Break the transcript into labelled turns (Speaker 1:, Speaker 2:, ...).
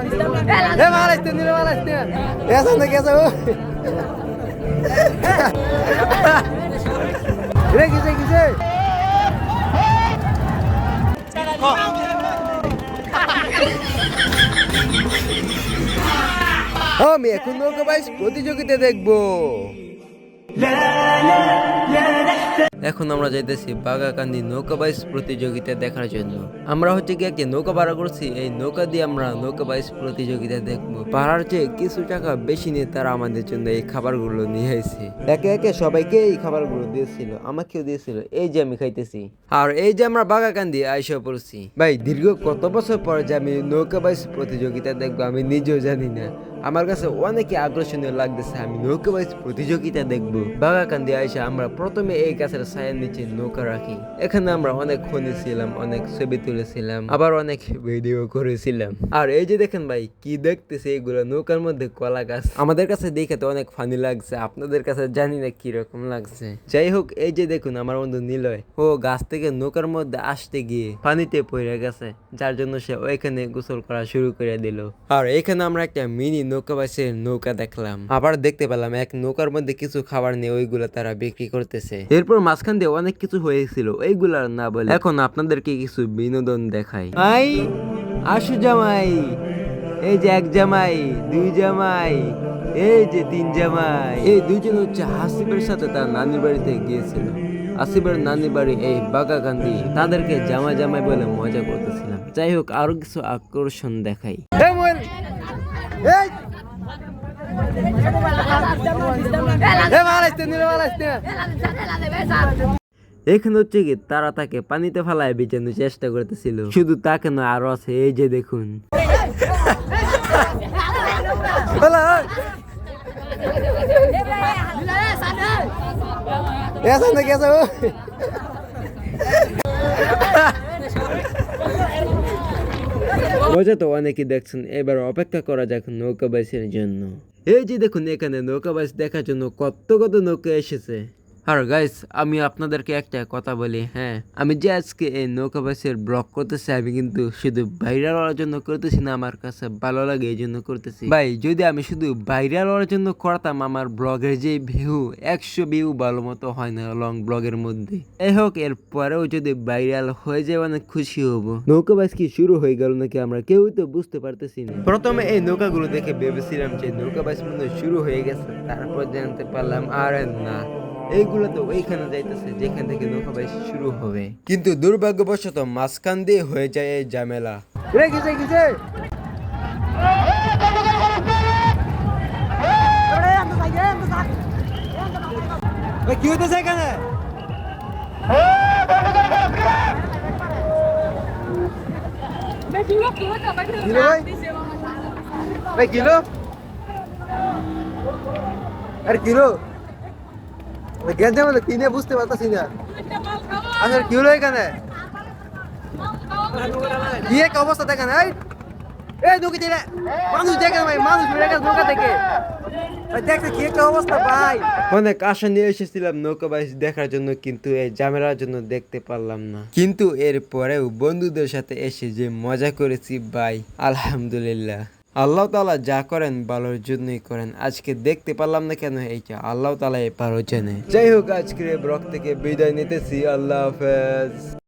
Speaker 1: এ মাল আসতে নিলে মাল আসতে এসা না কেসা ও। রে কিসে কিসে আমি এখন নৌকা বাইস প্রতিযোগিতা দেখব। এখন আমরা যাইতেছি বাগাকান্দি নৌকা বাইস প্রতিযোগিতা দেখার জন্য। আমরা হচ্ছে কি একটা নৌকা ভাড়া করছি, এই নৌকা দিয়ে আমরা নৌকা বাইস প্রতিযোগিতা দেখব। ভাড়ার চেয়ে কিছু টাকা বেশি নিয়ে তারা আমাদের জন্য এই খাবারগুলো নিয়ে এসেছে একে একে সবাইকে এই খাবারগুলো দিয়েছিল, আমাকেও দিয়েছিল, এই যে আমি খাইতেছি। আর এই যে আমরা বাগাকান্দি আইসা পড়ছি। ভাই, দীর্ঘ কত বছর পর যে আমি নৌকা বাইস প্রতিযোগিতা দেখব আমি নিজেও জানি না। আমার কাছে অনেকই আকর্ষণীয় লাগতেছে, আমি নৌকা বাইচ প্রতিযোগিতা দেখব। বাগাকান্দি আইসা আমরা প্রথমে এই গাছের ছায়ার নিচে নৌকা রাখি। এখানে আমরা অনেক খনি ছিলাম, অনেক ছবি তুলেছিলাম, আবার অনেক ভিডিও করেছিলাম। আর এই যে দেখেন ভাই, কি দেখতেছে এগুলো নৌকার মধ্যে কলা গাছ। আমাদের কাছে দেখে তো অনেক ফানি লাগছে, আপনাদের কাছে জানি না কি রকম লাগছে। যাই হোক, এই যে দেখুন আমার বন্ধু নিলয়, ও গাছ থেকে নৌকার মধ্যে আসতে গিয়ে পানিতে পড়ে গেছে, যার জন্য সে ওইখানে গোসল করা শুরু করে দিল। আর এখানে আমরা একটা মিনি নৌকা বাসের নৌকা দেখলাম। আবার দেখতে পেলাম এক নৌকার মধ্যে কিছু খাবার নিয়ে ওইগুলো তারা বিক্রি করতেছে। এরপর মাঝখান দিয়ে অনেক কিছু হয়েছিল ওইগুলো আর না বলে। এখন আপনাদেরকে কিছু বিনোদন দেখাই। আই আসু জামাই। এই যে এক জামাই দুই জামাই এই যে তিন জামাই। এই দুইজন হচ্ছে হাসিবের সাথে তার নানির বাড়িতে গিয়েছিল। আসিফের নানি বাড়ি এই বাগাকান্দি তাদেরকে জামা জামাই বলে মজা করতেছিলাম। যাই হোক আরও কিছু আকর্ষণ দেখাই। এখানে হচ্ছে কি তারা তাকে পানিতে ফেলায় বেচানোর চেষ্টা করতেছিল। শুধু তাকে নয় আরও আছে এই যে দেখুন। মজা তো অনেকেই দেখছেন এবার অপেক্ষা করা যাক নৌকা বাইসের জন্য। এই যে দেখুন এখানে নৌকা বাইস দেখার জন্য কত কত নৌকা এসেছে আর গাইস আমি আপনাদেরকে একটা কথা বলি হ্যাঁ? আমি যে আজকে এই নৌকা বাইসের ব্লগ করতেছি, আমি কিন্তু শুধু ভাইরাল হওয়ার জন্য করতেছি না, আমার কাছে ভালো লাগে এই জন্য করতেছি। ভাই, যদি আমি শুধু ভাইরাল হওয়ার জন্য করতাম, আমার ব্লগের যে ভিউ একশো ভিউ ভালো মতো হয় না লং ব্লগের মধ্যে। এই হোক, এর পরেও যদি ভাইরাল হয়ে যায়, অনেক খুশি হব। নৌকা বাইস কি শুরু হয়ে গেল নাকি আমরা কেউ তো বুঝতে পারতেছি না। প্রথমে এই নৌকাগুলো দেখে ভেবেছিলাম যে নৌকা বাইস মনে শুরু হয়ে গেছে, তারপর জানতে পারলাম, আর না। এইগুলো তো ওইখানে যাইতেছে যেখান থেকে শুরু হবে। কিন্তু দুর্ভাগ্যবশত মাঝখান দিয়ে হয়ে যায় এই ঝামেলা। রে কিসে কিসে কি হইতেছে এখানে? কিলো আরে কিলো গেঞ্জে মানে কিনে বুঝতে পারতাছি না। কি হলো এখানে? কি এক অবস্থা দেখেন এই? এই নৌকি দিলে মানুষ দেখেন ভাই মানুষ নৌকা থেকে ভাই দেখছে কি একটা অবস্থা ভাই। অনেক আশা নিয়ে এসেছিলাম নৌকা বাইশ দেখার জন্য কিন্তু এই ঝামেলার জন্য দেখতে পারলাম না। কিন্তু এর পরেও বন্ধুদের সাথে এসে যে মজা করেছি ভাই আলহামদুলিল্লাহ। আল্লাহ তালা যা করেন ভালোর জন্যই করেন। আজকে দেখতে পারলাম না কেন এইটা। আল্লাহ তালা এ পারো জেনে। যাই হোক আজকে ব্লগ থেকে বিদায় নিতেছি। আল্লাহ হাফেজ।